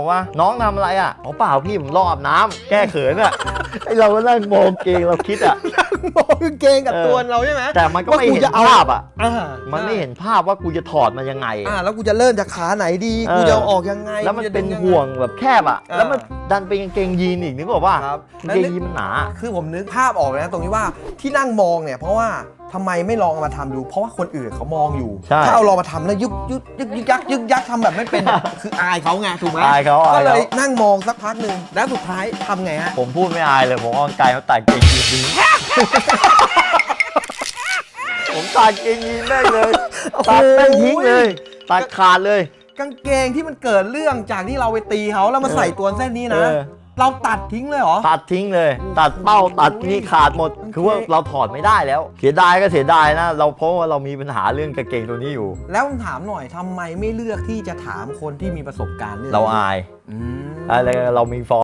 บอกว่าน้องทำอะไรอะอ๋อเปล่าพี่ผมรออาบน้ำแก้เขินอะไอเราก็นั่งมองเกงเราคิดอะ มองกางเกงกับเออ ตัวเราใช่ไหม แต่มันก็ว่าไม่กูเห็นจะเอา ภาพอะ อ่ามันไม่เห็นภาพว่ากูจะถอดมันยังไง อ่าแล้วกูจะเริ่มจากขาไหนดี เออ กูจะเอาออกยังไงแล้วมันกูจะเป็นดึยังไง ห่วงแบบแคบอะอ่าแล้วมันดันเป็นกางเกงยีนอีกนึกบอกว่าครับ กางเกงยีนมันหนา คือผมนึกภาพออกเลยนะตรงที่ว่าที่นั่งมองเนี่ยเพราะว่า ทำไมไม่ลองเอามาทำดู เพราะว่าคนอื่นเขามองอยู่ ใช่ถ้าเอาลองมาทำแล้วยึกยึกยึกยึกยักยึกยักทำแบบไม่เป็นอะคืออายเขาไงถูกไหมอายเขาอายเขา ก็เลยนั่งมองสักพักหนึ่งแล้วสุดท้ายทำไงฮะ ผมพูดไม่อายเลย ผมเอากางไกลมาตัดเกงยีนดี ผมตัดเกงยีนแม่งเลยตัดแม่งทิ้งเลย ตัดขาดเลย กางเกงที่มันเกิดเรื่องจากที่เราไปตีเขาแล้วมาใส่ตัวเส้นนี้นะ เออ เราตัดทิ้งเลยเหรอ ตัดทิ้งเลย ตัดเป้าตัดนี่ขาดหมด คือว่าเราถอดไม่ได้แล้ว เสียดายก็เสียดายนะ เราเพราะว่าเรามีปัญหาเรื่องกางเกงตัวนี้อยู่ แล้วผมถามหน่อยทำไมไม่เลือกที่จะถามคนที่มีประสบการณ์เรื่องเราอายอืม อะไรเรามีฟอร์